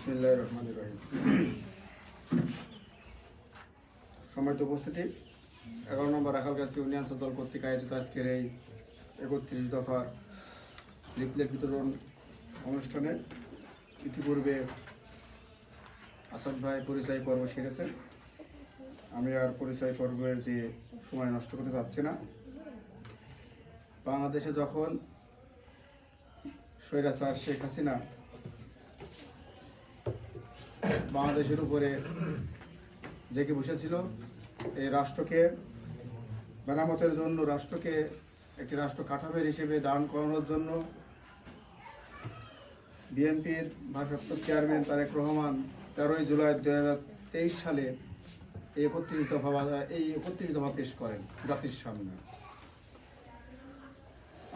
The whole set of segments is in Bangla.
বিসমিল্লাহ রহমান রহিম সম্মানিত উপস্থিতি, এগারো নম্বর রাখালগাছি ইউনিয়ন দল কর্তৃক আয়োজিত আজকের এই একত্রিশ দফার লিফলেট বিতরণ অনুষ্ঠানে ইতিপূর্বে আসাদ ভাই পরিচয় পর্ব সেরেছেন। আমি আর পরিচয় পর্বের যে সময় নষ্ট করতে চাচ্ছি না। বাংলাদেশে যখন স্বৈরাচার শেখ হাসিনা বাংলাদেশের উপরে জেগে বসেছিল, এই রাষ্ট্রকে, মেরামতের জন্য রাষ্ট্রকে একটি রাষ্ট্র কাঠামোর হিসেবে দান করানোর জন্য বিএনপির ভারপ্রাপ্ত চেয়ারম্যান তারেক রহমান তেরোই জুলাই দু হাজার তেইশ সালে এই একত্রিশ দফা এই একত্রিশ দফা পেশ করেন জাতির সামনে।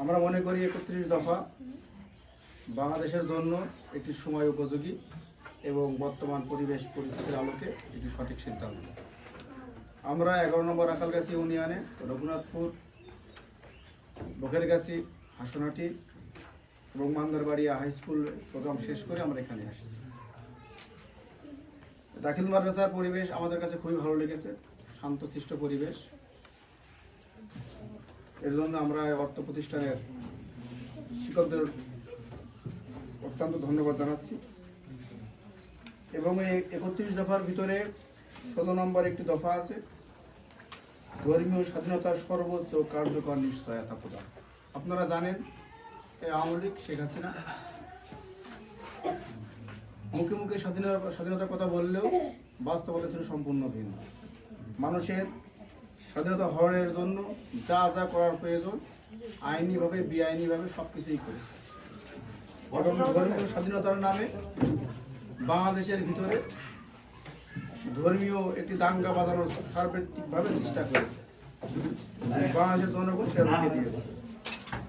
আমরা মনে করি একত্রিশ দফা বাংলাদেশের জন্য একটি সময় উপযোগী। এবং বর্তমান পরিবেশ পরিস্থিতির আলোকে একটি সঠিক সিদ্ধান্ত। আমরা এগারো নম্বর আকালগাছি ইউনিয়নে রঘুনাথপুর বখেরগাছি হাসনাটি এবং মান্দারবাড়িয়া হাই স্কুল প্রোগ্রাম শেষ করে আমরা এখানে এসেছি। দাখিল মাদ্রাসার পরিবেশ আমাদের কাছে খুবই ভালো লেগেছে, শান্তশিষ্ট পরিবেশ। এর জন্য আমরা অর্থ প্রতিষ্ঠানের শিক্ষকদের অত্যন্ত ধন্যবাদ জানাচ্ছি। এবং এই একত্রিশ দফার ভিতরে ষোলো নম্বর একটি দফা আছে। ধর্মীয় স্বাধীনতার সর্বোচ্চ কার্যকর নিশ্চয়তা প্রদান। আপনারা জানেন এই আওয়ামী লীগ, শেখ হাসিনা। মুখে মুখে স্বাধীনতা স্বাধীনতার কথা বললেও বাস্তবতা ছিল সম্পূর্ণ ভিন্ন। মানুষের স্বাধীনতা হরণের জন্য যা যা করার প্রয়োজন, আইনিভাবে, বেআইনিভাবে সব কিছুই এবং ধর্মীয় স্বাধীনতার নামে বাংলাদেশের ভিতরে ধর্মীয় একটি দাঙ্গা বাঁধানোর সার্বত্রিকভাবে চেষ্টা করেছে। বাংলাদেশের জনগণ সে রুখে দিয়েছে।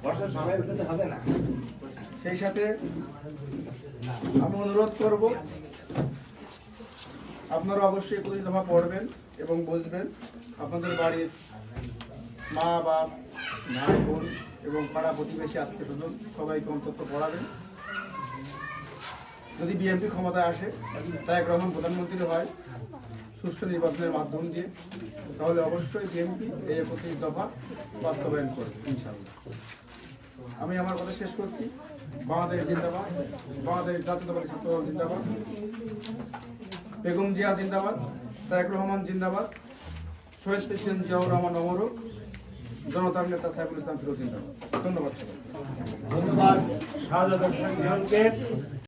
বর্ষার হবে না। সেই সাথে আমি অনুরোধ করব আপনারা অবশ্যই প্রতি দফা পড়বেন এবং বুঝবেন আপনাদের বাড়ির মা বাপ ভাই বোন এবং পাড়া প্রতিবেশী আত্মীয় স্বজন সবাইকে অন্তত পড়াবেন। যদি বিএনপি ক্ষমতায় আসে, তারেক রহমান প্রধানমন্ত্রী হয়, সুষ্ঠু নির্বাচনের মাধ্যম দিয়ে, তাহলে অবশ্যই বিএনপি এই একত্রিশ দফা বাস্তবায়ন করবে, ইনশাআল্লাহ। আমি আমার কথা শেষ করছি। বাংলাদেশ জিন্দাবাদ, বাংলাদেশ জাতীয়তাবাদী ছাত্রদল জিন্দাবাদ, বেগম জিয়া জিন্দাবাদ, তারেক রহমান জিন্দাবাদ, শহীদ প্রেসিডেন্ট জিয়াউর রহমান অমরক, জনতার নেতা সাইফুল ইসলাম ফিরোজ জিন্দাবাদ। ধন্যবাদ ধন্যবাদ